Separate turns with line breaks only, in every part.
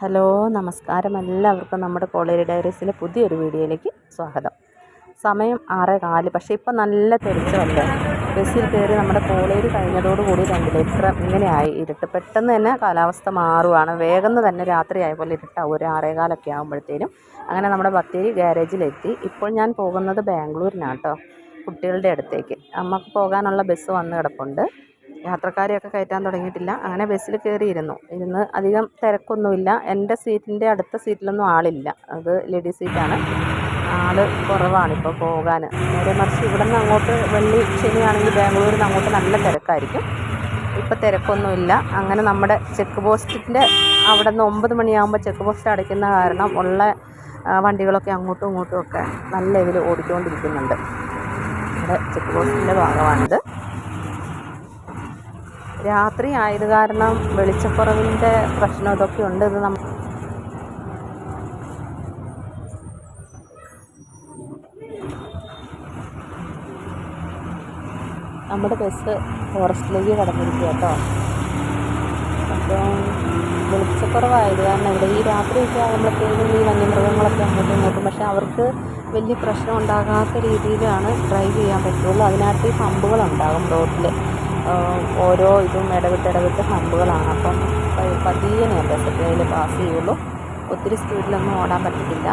Hello നമസ്കാരം. എല്ലാവർക്കും നമ്മുടെ കോളേജ് ഡയറീസിലെ പുതിയൊരു വീഡിയോയിലേക്ക് സ്വാഗതം. സമയം ആറ് കാൽ പക്ഷേ ഇപ്പം നല്ല തെളിച്ചമല്ലേ? ബസ്സിൽ കയറി നമ്മുടെ കോളേജ് കഴിഞ്ഞതോടുകൂടി കണ്ടില്ലേ ഇത്ര ഇങ്ങനെയായി. ഇരുട്ട് പെട്ടെന്ന് തന്നെ കാലാവസ്ഥ മാറുവാണ്. വേഗം തന്നെ രാത്രി ആയ പോലെ ഇരുട്ടാവും. ഒരു ആറേകാലൊക്കെ ആകുമ്പോഴത്തേനും അങ്ങനെ നമ്മുടെ ബത്തേരി ഗ്യാരേജിലെത്തി ഇപ്പോൾ ഞാൻ പോകുന്നത് ബാംഗ്ലൂരിനാണ് കേട്ടോ കുട്ടികളുടെ അടുത്തേക്ക്. അമ്മയ്ക്ക് പോകാനുള്ള ബസ് വന്ന് കിടപ്പുണ്ട്. യാത്രക്കാരെയൊക്കെ കയറ്റാൻ തുടങ്ങിയിട്ടില്ല. അങ്ങനെ ബസ്സിൽ കയറിയിരുന്നു. ഇരുന്ന് അധികം തിരക്കൊന്നുമില്ല. എന്റെ സീറ്റിന്റെ അടുത്ത സീറ്റിലൊന്നും ആളില്ല. അത് ലേഡീസ് സീറ്റാണ്. ആൾ കുറവാണ് ഇപ്പോൾ പോകാൻ. നേരെ മറിച്ച് ഇവിടെ നിന്ന് അങ്ങോട്ട് വെള്ളി ശനിയാണെങ്കിൽ ബാംഗ്ലൂരിൽ നിന്ന് അങ്ങോട്ട് നല്ല തിരക്കായിരിക്കും. ഇപ്പോൾ തിരക്കൊന്നുമില്ല. അങ്ങനെ നമ്മുടെ ചെക്ക് പോസ്റ്റിന്റെ അവിടെ നിന്ന് ഒമ്പത് മണിയാകുമ്പോൾ ചെക്ക് പോസ്റ്റ് അടയ്ക്കുന്ന കാരണം ഉള്ള വണ്ടികളൊക്കെ അങ്ങോട്ടും ഇങ്ങോട്ടും ഒക്കെ നല്ല ഇതിൽ ഓടിച്ചുകൊണ്ടിരിക്കുന്നുണ്ട് നമ്മുടെ ചെക്ക് പോസ്റ്റിന്റെ ഭാഗമാണിത്. രാത്രി ആയത് കാരണം വെളിച്ചക്കുറവിന്റെ പ്രശ്നം ഇതൊക്കെ ഉണ്ട് ഇത് നമ്മൾ നമ്മുടെ ബസ് ഫോറസ്റ്റിലേക്ക് കടന്നിരിക്കുക കേട്ടോ അപ്പം വെളിച്ചക്കുറവായത് കാരണം ഇവിടെ ഈ രാത്രിയൊക്കെ ആകുമ്പോഴത്തേക്കും ഈ വന്യമൃഗങ്ങളൊക്കെ അങ്ങോട്ടും ഇങ്ങോട്ടും പക്ഷേ അവർക്ക് വലിയ പ്രശ്നം ഉണ്ടാകാത്ത രീതിയിലാണ് ഡ്രൈവ് ചെയ്യാൻ പറ്റുള്ളൂ. അതിനകത്ത് ഈ പമ്പുകളുണ്ടാകും റോഡിൽ ഓരോ ഇതും ഇടവിട്ട് ഇടവിട്ട് ഹമ്പുകളാണ് അപ്പം പതിയനെ പതിയെ ബസ് ട്രെയിനിൽ പാസ് ചെയ്യുള്ളൂ. ഒത്തിരി സ്പീഡിലൊന്നും ഓടാൻ പറ്റത്തില്ല.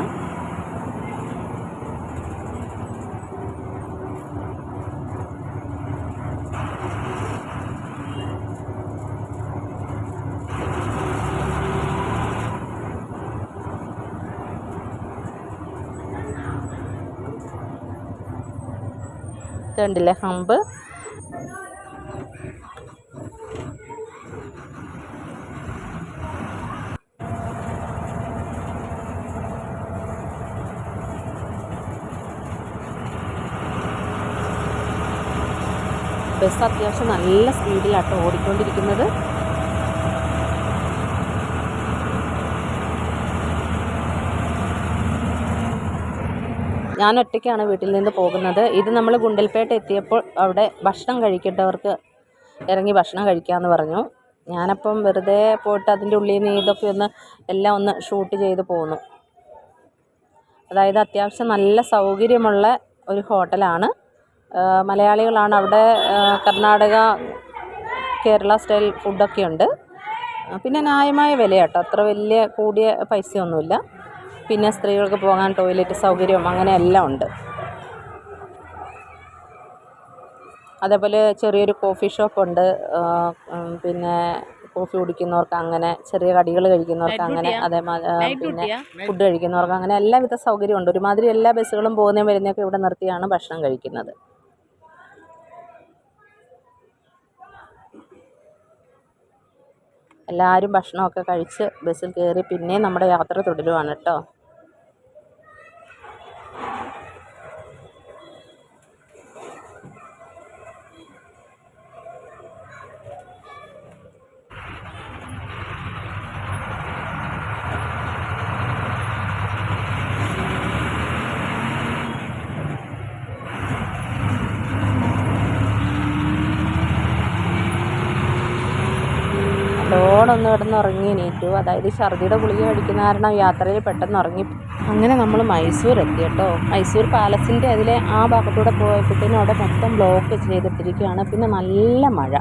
ണ്ടില്ലേ ഹമ്പ് ബസ് അത്യാവശ്യം നല്ല സ്പീഡിലാട്ടോ ഓടിക്കൊണ്ടിരിക്കുന്നത്. ഞാൻ ഒറ്റയ്ക്കാണ് വീട്ടിൽ നിന്ന് പോകുന്നത്. ഇത് നമ്മൾ ഗുണ്ടൽപേട്ട എത്തിയപ്പോൾ അവിടെ ഭക്ഷണം കഴിക്കേണ്ടവർക്ക് ഇറങ്ങി ഭക്ഷണം കഴിക്കാമെന്ന് പറഞ്ഞു. ഞാനപ്പം വെറുതെ പോയിട്ട് അതിന്റെ ഉള്ളിൽ നിന്ന് ഇതൊക്കെ ഒന്ന് എല്ലാം ഒന്ന് ഷൂട്ട് ചെയ്ത് പോന്നു. അതായത് അത്യാവശ്യം നല്ല സൗകര്യമുള്ള ഒരു ഹോട്ടലാണ്. മലയാളികളാണ് അവിടെ കർണാടക കേരള സ്റ്റൈൽ ഫുഡൊക്കെ ഉണ്ട്. പിന്നെ ന്യായമായ വില കേട്ടോ അത്ര വലിയ കൂടിയ പൈസയൊന്നുമില്ല. പിന്നെ സ്ത്രീകൾക്ക് പോകാൻ ടോയ്ലറ്റ് സൗകര്യം അങ്ങനെ എല്ലാം ഉണ്ട്. അതേപോലെ ചെറിയൊരു കോഫി ഷോപ്പുണ്ട് ഉണ്ട്. പിന്നെ കോഫി കുടിക്കുന്നവർക്ക് അങ്ങനെ ചെറിയ കടികൾ കഴിക്കുന്നവർക്ക് അങ്ങനെ അതേമാതിരി പിന്നെ ഫുഡ് കഴിക്കുന്നവർക്ക് അങ്ങനെ എല്ലാവിധ സൗകര്യമുണ്ട്. ഒരുമാതിരി എല്ലാ ബസ്സുകളും പോകുന്നതും വരുന്നതൊക്കെ ഇവിടെ നിർത്തിയാണ് ഭക്ഷണം കഴിക്കുന്നത്. എല്ലാവരും ഭക്ഷണമൊക്കെ കഴിച്ച് ബസ്സിൽ കയറി പിന്നെയും നമ്മുടെ യാത്ര തുടരുവാണ് കേട്ടോ. നല്ലോണമൊന്ന് കിടന്ന് ഉറങ്ങി എണീറ്റു. അതായത് ഛർദിയുടെ ഗുളിക കഴിക്കുന്ന കാരണം യാത്രയിൽ പെട്ടെന്ന് ഉറങ്ങി. അങ്ങനെ നമ്മൾ മൈസൂർ എത്തി കേട്ടോ. മൈസൂർ പാലസിന്റെ അതിലെ ആ ഭാഗത്തൂടെ പോയപ്പോഴത്തേനും അവിടെ മൊത്തം ബ്ലോക്ക് ചെയ്തിട്ടിരിക്കുകയാണ്. പിന്നെ നല്ല മഴ.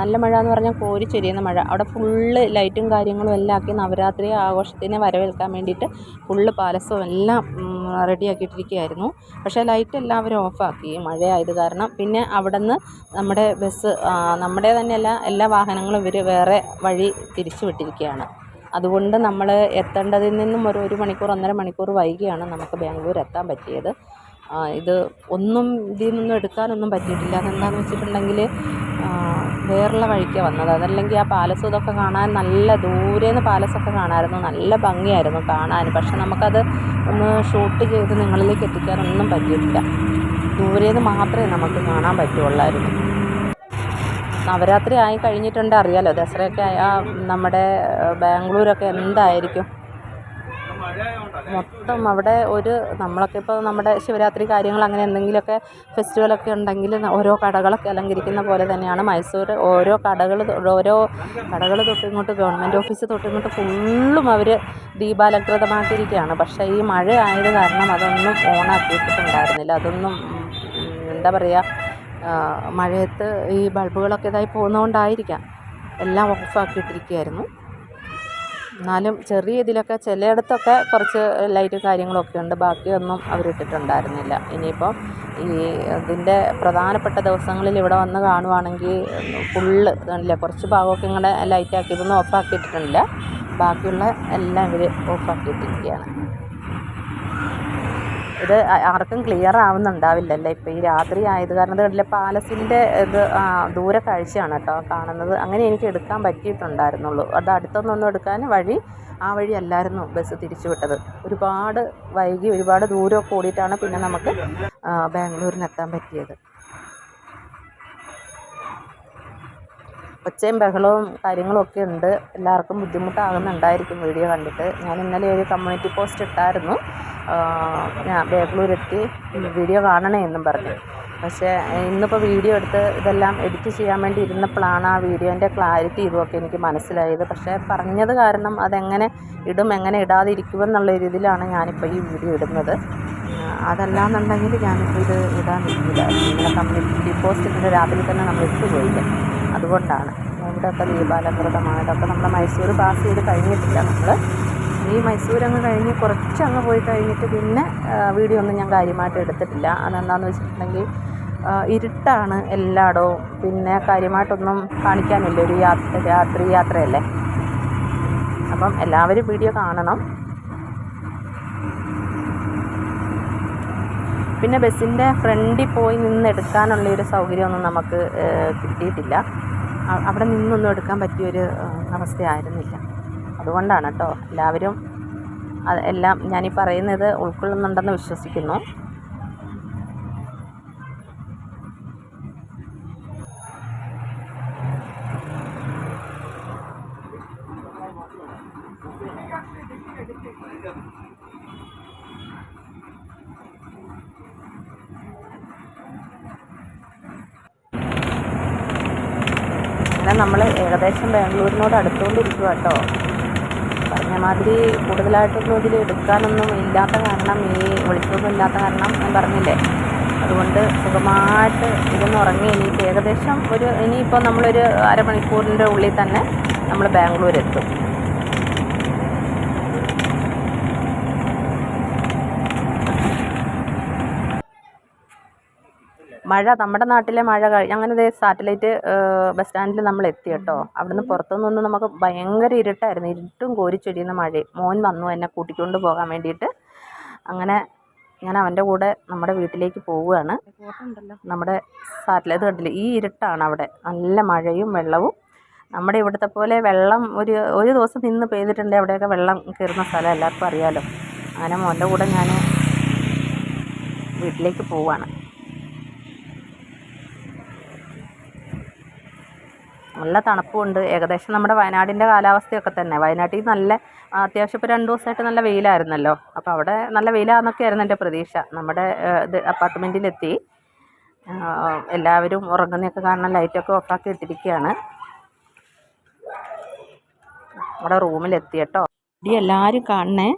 നല്ല മഴ എന്ന് പറഞ്ഞാൽ കോരി ചൊരിയുന്ന മഴ. അവിടെ ഫുള്ള് ലൈറ്റും കാര്യങ്ങളും എല്ലാം ആക്കി നവരാത്രി ആഘോഷത്തിനെ വരവേൽക്കാൻ വേണ്ടിയിട്ട് ഫുള്ള് പാലസും എല്ലാം റെഡിയാക്കിയിട്ടിരിക്കുകയായിരുന്നു. പക്ഷേ ലൈറ്റ് എല്ലാവരും ഓഫാക്കി. മഴയായത് കാരണം പിന്നെ അവിടെ നിന്ന് നമ്മുടെ ബസ് നമ്മുടെ തന്നെയല്ല എല്ലാ വാഹനങ്ങളും ഇവർ വേറെ വഴി തിരിച്ചു വിട്ടിരിക്കുകയാണ്. അതുകൊണ്ട് നമ്മൾ എത്തേണ്ടതിൽ നിന്നും ഒരു ഒരു മണിക്കൂർ ഒന്നര മണിക്കൂർ വൈകിയാണ് നമുക്ക് ബാംഗ്ലൂർ എത്താൻ പറ്റിയത്. ഇത് ഒന്നും ഇതിൽ നിന്നും എടുക്കാനൊന്നും പറ്റിയിട്ടില്ല. അതെന്താണെന്ന് വെച്ചിട്ടുണ്ടെങ്കിൽ വേറുള്ള വഴിക്ക് വന്നത്. അതല്ലെങ്കിൽ ആ പാലസും ഇതൊക്കെ കാണാൻ നല്ല ദൂരെ നിന്ന് പാലസൊക്കെ കാണാമായിരുന്നു നല്ല ഭംഗിയായിരുന്നു കാണാൻ. പക്ഷെ നമുക്കത് ഒന്ന് ഷൂട്ട് ചെയ്ത് നിങ്ങളിലേക്ക് എത്തിക്കാനൊന്നും പറ്റിയിട്ടില്ല. ദൂരെ നിന്ന് മാത്രമേ നമുക്ക് കാണാൻ പറ്റുള്ളായിരുന്നു. നവരാത്രി ആയി കഴിഞ്ഞിട്ടുണ്ട് അറിയാലോ. ദസറയൊക്കെ നമ്മുടെ ബാംഗ്ലൂരൊക്കെ എന്തായിരിക്കും? മൊത്തം അവിടെ ഒരു നമ്മളൊക്കെ ഇപ്പോൾ നമ്മുടെ ശിവരാത്രി കാര്യങ്ങൾ അങ്ങനെ എന്തെങ്കിലുമൊക്കെ ഫെസ്റ്റിവലൊക്കെ ഉണ്ടെങ്കിൽ ഓരോ കടകളൊക്കെ അലങ്കരിക്കുന്ന പോലെ തന്നെയാണ് മൈസൂർ ഓരോ കടകൾ ഓരോ കടകൾ തൊട്ട് ഇങ്ങോട്ട് ഗവൺമെന്റ് ഓഫീസ് തൊട്ട് ഇങ്ങോട്ട് ഫുള്ളും അവർ ദീപാലങ്കൃതമാക്കിയിരിക്കുകയാണ് പക്ഷേ ഈ മഴ ആയത് കാരണം അതൊന്നും ഓണാക്കിയിട്ടുണ്ടായിരുന്നില്ല. അതൊന്നും എന്താ പറയുക മഴയത്ത് ഈ ബൾബുകളൊക്കെ ഇതായി പോകുന്നതുകൊണ്ടായിരിക്കാം എല്ലാം ഓഫാക്കിയിട്ടിരിക്കുകയായിരുന്നു. എന്നാലും ചെറിയ ഇതിലൊക്കെ ചിലയിടത്തൊക്കെ കുറച്ച് ലൈറ്റ് കാര്യങ്ങളൊക്കെ ഉണ്ട്. ബാക്കിയൊന്നും അവരിട്ടിട്ടുണ്ടായിരുന്നില്ല ഇനിയിപ്പോൾ ഈ ഇതിന്റെ പ്രധാനപ്പെട്ട ദിവസങ്ങളിൽ ഇവിടെ വന്ന് കാണുവാണെങ്കിൽ ഫുള്ള് ഇതല്ലേ കുറച്ച് ഭാഗമൊക്കെ ഇങ്ങനെ ലൈറ്റാക്കി ഇതൊന്നും ഓഫാക്കിയിട്ടിട്ടില്ല ബാക്കിയുള്ള എല്ലാം ഇവർ ഓഫാക്കിയിട്ടിരിക്കുകയാണ് ഇത് ആർക്കും ക്ലിയർ ആവുന്നുണ്ടാവില്ലല്ലേ? ഇപ്പോൾ ഈ രാത്രി ആയത് കാരണം ഇത് കണ്ടില്ല പാലസിന്റെ ഇത് ദൂരെ കാഴ്ചയാണ് കേട്ടോ കാണുന്നത്. അങ്ങനെ എനിക്ക് എടുക്കാൻ പറ്റിയിട്ടുണ്ടായിരുന്നുള്ളൂ. അത് അടുത്തൊന്നും എടുക്കാൻ വഴി ആ വഴി അല്ലായിരുന്നു ബസ് തിരിച്ചു വിട്ടത് ഒരുപാട് വൈകി ഒരുപാട് ദൂരമൊക്കെ ഓടിയിട്ടാണ് പിന്നെ നമുക്ക് ബാംഗ്ലൂരിനെത്താൻ പറ്റിയത്. ഒച്ചയും ബഹളവും കാര്യങ്ങളും ഒക്കെ ഉണ്ട്. എല്ലാവർക്കും ബുദ്ധിമുട്ടാകുന്നുണ്ടായിരിക്കും വീഡിയോ കണ്ടിട്ട്. ഞാൻ ഇന്നലെ ഒരു കമ്മ്യൂണിറ്റി പോസ്റ്റ് ഇട്ടായിരുന്നു. ഞാൻ ബാംഗ്ലൂരെത്തി വീഡിയോ കാണണേ എന്നും പറഞ്ഞു. പക്ഷേ ഇന്നിപ്പോൾ വീഡിയോ എടുത്ത് ഇതെല്ലാം എഡിറ്റ് ചെയ്യാൻ വേണ്ടി ഇരുന്നപ്പോഴാണ് ആ വീഡിയോന്റെ ക്ലാരിറ്റി ഇതുമൊക്കെ എനിക്ക് മനസ്സിലായത്. പക്ഷേ പറഞ്ഞത് കാരണം അതെങ്ങനെ ഇടും എങ്ങനെ ഇടാതിരിക്കുമെന്നുള്ള രീതിയിലാണ് ഞാനിപ്പോൾ ഈ വീഡിയോ ഇടുന്നത്. അതല്ലാന്നുണ്ടെങ്കിൽ ഞാനിപ്പോൾ ഇത് ഇടാൻ നിൽക്കില്ല. നമ്മുടെ കമ്മ്യൂണിറ്റി പോസ്റ്റ് ഇട്ടിട്ട് രാത്രി തന്നെ നമ്മൾ ഇട്ട് പോയില്ല അതുകൊണ്ടാണ്. ഇവിടെയൊക്കെ ദീപാലങ്കൃതമാണ് ഇതൊക്കെ നമ്മൾ മൈസൂർ പാസ് ചെയ്ത് കഴിഞ്ഞിട്ടില്ല നമ്മൾ ഈ മൈസൂർ അങ്ങ് കഴിഞ്ഞ് കുറച്ച് അങ്ങ് പോയി കഴിഞ്ഞിട്ട് പിന്നെ വീഡിയോ ഒന്നും ഞാൻ കാര്യമായിട്ട് എടുത്തിട്ടില്ല. അതെന്താണെന്ന് വെച്ചിട്ടുണ്ടെങ്കിൽ ഇരുട്ടാണ് എല്ലായിടവും. പിന്നെ കാര്യമായിട്ടൊന്നും കാണിക്കാനില്ല. ഒരു യാത്ര രാത്രി യാത്രയല്ലേ. അപ്പം എല്ലാവരും വീഡിയോ കാണണം. പിന്നെ ബസ്സിന്റെ ഫ്രണ്ടിൽ പോയി നിന്ന് എടുക്കാനുള്ള ഒരു സൗകര്യമൊന്നും നമുക്ക് കിട്ടിയിട്ടില്ല. അവിടെ നിന്നൊന്നും എടുക്കാൻ പറ്റിയൊരു അവസ്ഥയായിരുന്നില്ല. അതുകൊണ്ടാണ് കേട്ടോ എല്ലാവരും എല്ലാം ഞാനീ പറയുന്നത് ഉൾക്കൊള്ളുന്നുണ്ടെന്ന് വിശ്വസിക്കുന്നു. അങ്ങനെ നമ്മൾ ഏകദേശം ബാംഗ്ലൂരിനോട് അടുത്തുകൊണ്ടിരിക്കുക കേട്ടോ പറഞ്ഞ മാതിരി കൂടുതലായിട്ടൊന്നും ഇതിൽ എടുക്കാനൊന്നും ഇല്ലാത്ത കാരണം ഈ വെളിച്ചമൊന്നും ഇല്ലാത്ത കാരണം ഞാൻ പറഞ്ഞില്ലേ? അതുകൊണ്ട് സുഖമായിട്ട് ഇരുന്ന് ഉറങ്ങി എനിക്ക് ഏകദേശം ഒരു ഇനിയിപ്പോൾ നമ്മളൊരു അരമണിക്കൂറിന്റെ ഉള്ളിൽ തന്നെ നമ്മൾ ബാംഗ്ലൂർ എത്തും മഴ നമ്മുടെ നാട്ടിലെ മഴ കഴിഞ്ഞ് അങ്ങനെ ദേ സാറ്റലൈറ്റ് ബസ് സ്റ്റാൻഡിൽ നമ്മൾ എത്തി കേട്ടോ. അവിടുന്ന് പുറത്തുനിന്ന് നമുക്ക് ഭയങ്കര ഇരുട്ടായിരുന്നു. ഇരുട്ടും കോരിച്ചൊരിയുന്ന മഴയും. മോൻ വന്നു എന്നെ കൂട്ടിക്കൊണ്ട് പോകാൻ വേണ്ടിയിട്ട്. അങ്ങനെ ഞാൻ അവന്റെ കൂടെ നമ്മുടെ വീട്ടിലേക്ക് പോവുകയാണ്. നമ്മുടെ സാറ്റലൈറ്റ് കണ്ടില്ല? ഈ ഇരുട്ടാണ് അവിടെ. നല്ല മഴയും വെള്ളവും. നമ്മുടെ ഇവിടുത്തെ പോലെ വെള്ളം ഒരു ഒരു ദിവസം നിന്ന് പെയ്തിട്ടുണ്ടെങ്കിൽ അവിടെയൊക്കെ വെള്ളം കയറുന്ന സ്ഥലം എല്ലാവർക്കും അറിയാമല്ലോ അങ്ങനെ മോന്റെ കൂടെ ഞാൻ വീട്ടിലേക്ക് പോവുകയാണ്. നല്ല തണുപ്പുമുണ്ട് ഏകദേശം നമ്മുടെ വയനാടിന്റെ കാലാവസ്ഥയൊക്കെ തന്നെ. വയനാട്ടിൽ നല്ല അത്യാവശ്യം ഇപ്പോൾ രണ്ട് ദിവസമായിട്ട് നല്ല വെയിലായിരുന്നല്ലോ. അപ്പോൾ അവിടെ നല്ല വെയിലാണെന്നൊക്കെയായിരുന്നു എന്റെ പ്രതീക്ഷ. നമ്മുടെ ഇത് അപ്പാർട്ട്മെന്റിലെത്തി എല്ലാവരും ഉറങ്ങുന്നതൊക്കെ കാരണം ലൈറ്റൊക്കെ ഓഫാക്കി ഇട്ടിരിക്കുകയാണ്. നമ്മുടെ റൂമിലെത്തി കേട്ടോ. ഇടി എല്ലാവരും കാണണേ.